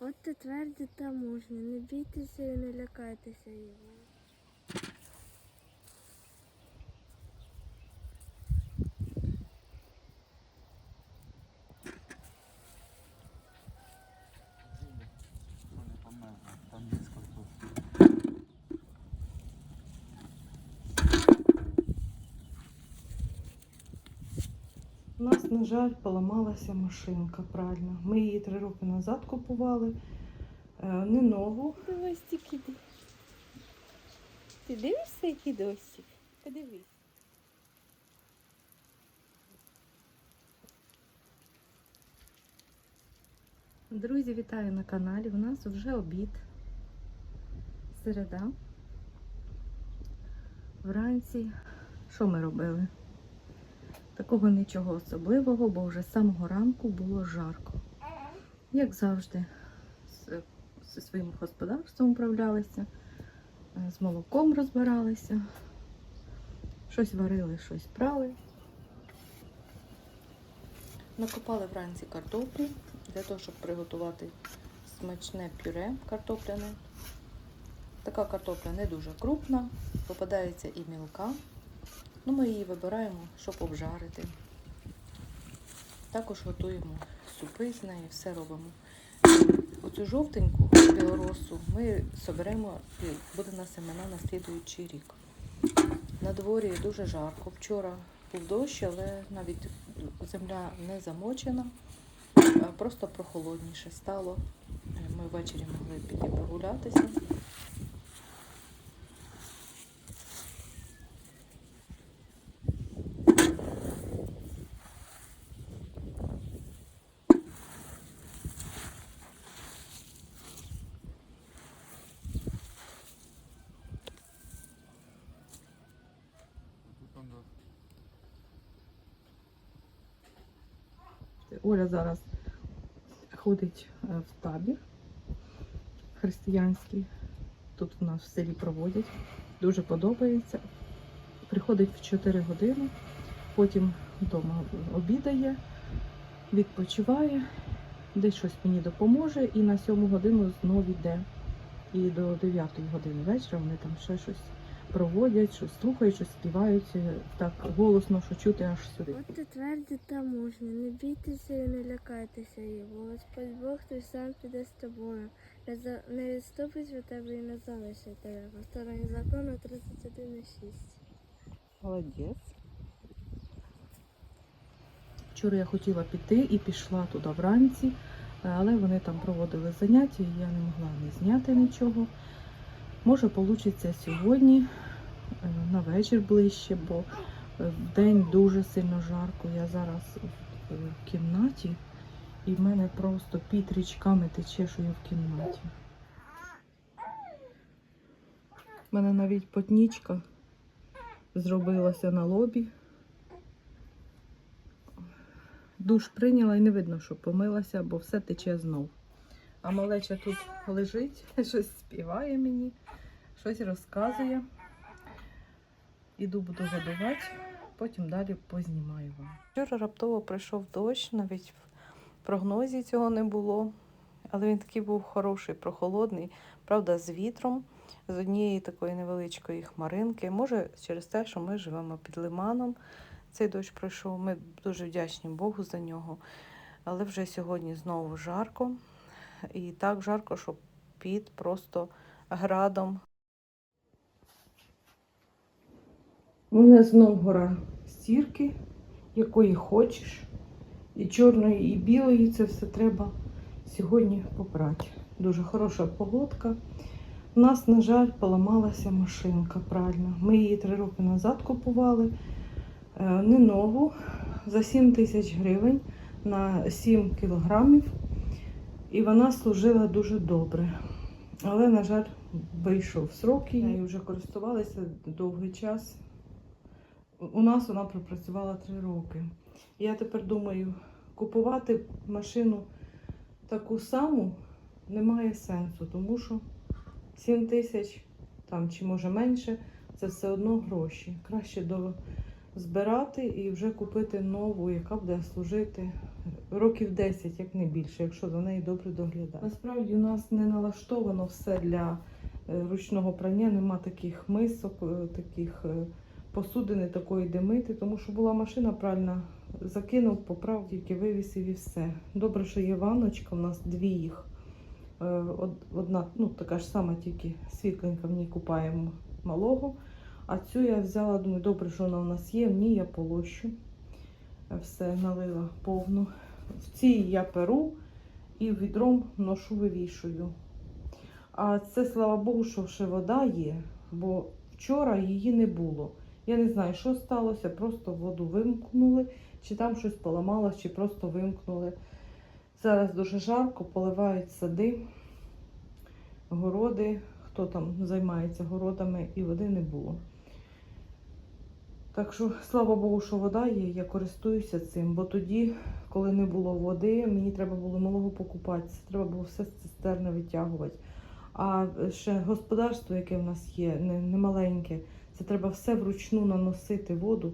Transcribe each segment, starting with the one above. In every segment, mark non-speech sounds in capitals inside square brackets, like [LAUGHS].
От тверді та можна, не бійтеся і не лякайтеся його. Там есть картошка. У на жаль, поламалася машинка пральна. Ми її три роки назад купували. Е, Не нову. Дивись тільки. Ти дивишся, який дощик? Подивись. Друзі, вітаю на каналі. У нас вже обід. Середа. Вранці. Що ми робили? Такого нічого особливого, бо вже з самого ранку було жарко. Як завжди, зі своїм господарством управлялися, е, з молоком розбиралися, щось варили, щось прали. Накопали вранці картоплю для того, щоб приготувати смачне пюре картопляне. Така картопля не дуже крупна, попадається і мілка. Ну, ми її вибираємо, щоб обжарити. Також готуємо супи з неї, все робимо. Оцю жовтеньку білоросу ми соберемо і буде на семена на слідуючий рік. На дворі дуже жарко. Вчора був дощ, але навіть земля не замочена, просто прохолодніше стало. Ми ввечері могли піти прогулятися. Оля зараз ходить е, в табір християнський. Тут у нас в селі проводять. Дуже подобається. Приходить в 4 години, потім вдома обідає, відпочиває, десь щось мені допоможе і на 7 годину знову йде. І до 9 години вечора вони там ще щось проводять, щось слухають, щось співають е, так голосно, що чути аж сюди. От ти тверді та можна, не бійтеся і не лякайтеся його. Господь Бог той сам піде з тобою. Не відступить від тебе і не залишить тебе. Повторення закону 31.6. Молодець. Вчора я хотіла піти і пішла туди вранці, але вони там проводили заняття, і я не могла не зняти нічого. Може, вийде сьогодні, е, на вечір ближче, бо е, в день дуже сильно жарко. Я зараз в- кімнаті, і в мене просто під річками тече, що я в кімнаті. У мене навіть потнічка зробилася на лобі. Душ прийняла і не видно, що помилася, бо все тече знов. А малеча тут лежить, [LAUGHS] щось співає мені, щось розказує. Іду буду годувати, потім далі познімаю вам. Вчора раптово прийшов дощ, навіть в прогнозі цього не було. Але він такий був хороший, прохолодний, правда, з вітром з однієї такої невеличкої хмаринки. Може, через те, що ми живемо під лиманом. Цей дощ пройшов. Ми дуже вдячні Богу за нього. Але вже сьогодні знову жарко. І так жарко, що під просто градом. У мене знов гора стірки, якої хочеш. І чорної, і білої. Це все треба сьогодні попрати. Дуже хороша погодка. У нас, на жаль, поламалася машинка пральна. Ми її три роки назад купували. Е, Не нову, за 7 тисяч гривень на 7 кілограмів. І вона служила дуже добре. Але, на жаль, вийшов срок її. Вже користувалися довгий час. У нас вона пропрацювала 3 роки. Я тепер думаю, купувати машину таку саму немає сенсу, тому що 7 тисяч там чи може менше, це все одно гроші. Краще до збирати і вже купити нову, яка буде служити років 10, як не більше, якщо за нею добре доглядати. Насправді у нас не налаштовано все для е, ручного прання, нема таких мисок, е, таких е, посудини такої де мити, тому що була машина пральна, закинув, поправ, тільки вивісив і все. Добре, що є ванночка, у нас дві їх. Одна, ну така ж сама, тільки світленька, в ній купаємо малого. А цю я взяла, думаю, добре, що вона у нас є, в ній я полощу. Все налила повну. В цій я перу і відром ношу вивішую. А це, слава Богу, що ще вода є, бо вчора її не було. Я не знаю, що сталося, просто воду вимкнули, чи там щось поламалось, чи просто вимкнули. Зараз дуже жарко, поливають сади, городи, хто там займається городами, і води не було. Так що, слава Богу, що вода є, я користуюся цим, бо тоді, коли не було води, мені треба було малого покупатися, треба було все з цистерни витягувати. А ще господарство, яке в нас є, не, не маленьке, це треба все вручну наносити воду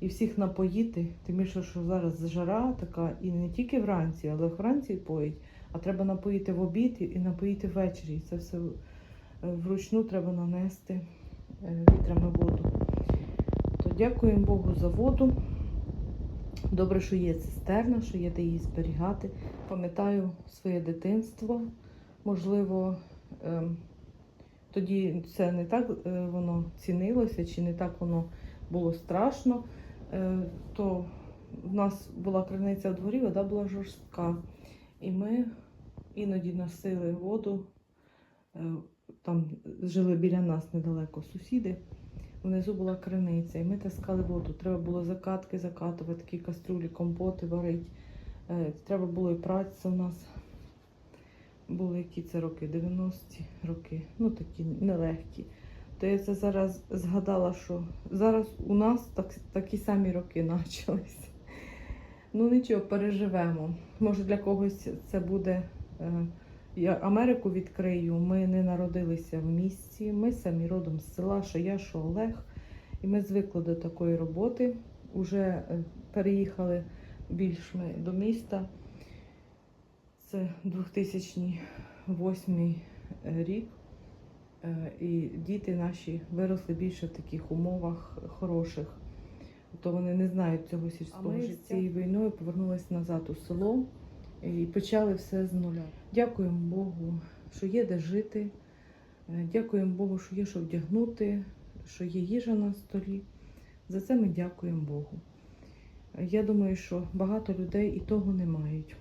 і всіх напоїти. Тим більше, що зараз жара така, і не тільки вранці, але вранці поїть, а треба напоїти в обід і напоїти ввечері. Це все е, вручну треба нанести е, вітрами воду. Дякуємо Богу за воду. Добре, що є цистерна, що є де її зберігати. Пам'ятаю своє дитинство. Можливо, ем, тоді це не так е, воно цінилося, чи не так воно було страшно. Е, То в нас була криниця в дворі, вода була жорстка. І ми іноді носили воду. Е, Там жили біля нас недалеко сусіди. Внизу була криниця, і ми таскали воду. Треба було закатки закатувати, такі каструлі, компоти варити. Е, Треба було і праця у нас. Були які це роки? 90-ті роки. Ну такі нелегкі. То я це зараз згадала, що зараз у нас так, такі самі роки почалися. Ну нічого, переживемо. Може для когось це буде. е, Я Америку відкрию. Ми не народилися в місті. Ми самі родом з села, що я, що Олег. І ми звикли до такої роботи. Уже е, переїхали більш ми до міста. Це 2008 рік. Е, І діти наші виросли більше в таких умовах хороших. То вони не знають цього сільського ми з. Цією війною повернулися назад у село і почали все з нуля. Дякуємо Богу, що є де жити. Е, Дякуємо Богу, що є що вдягнути, що є їжа на столі. За це ми дякуємо Богу. Е, Я думаю, що багато людей і того не мають.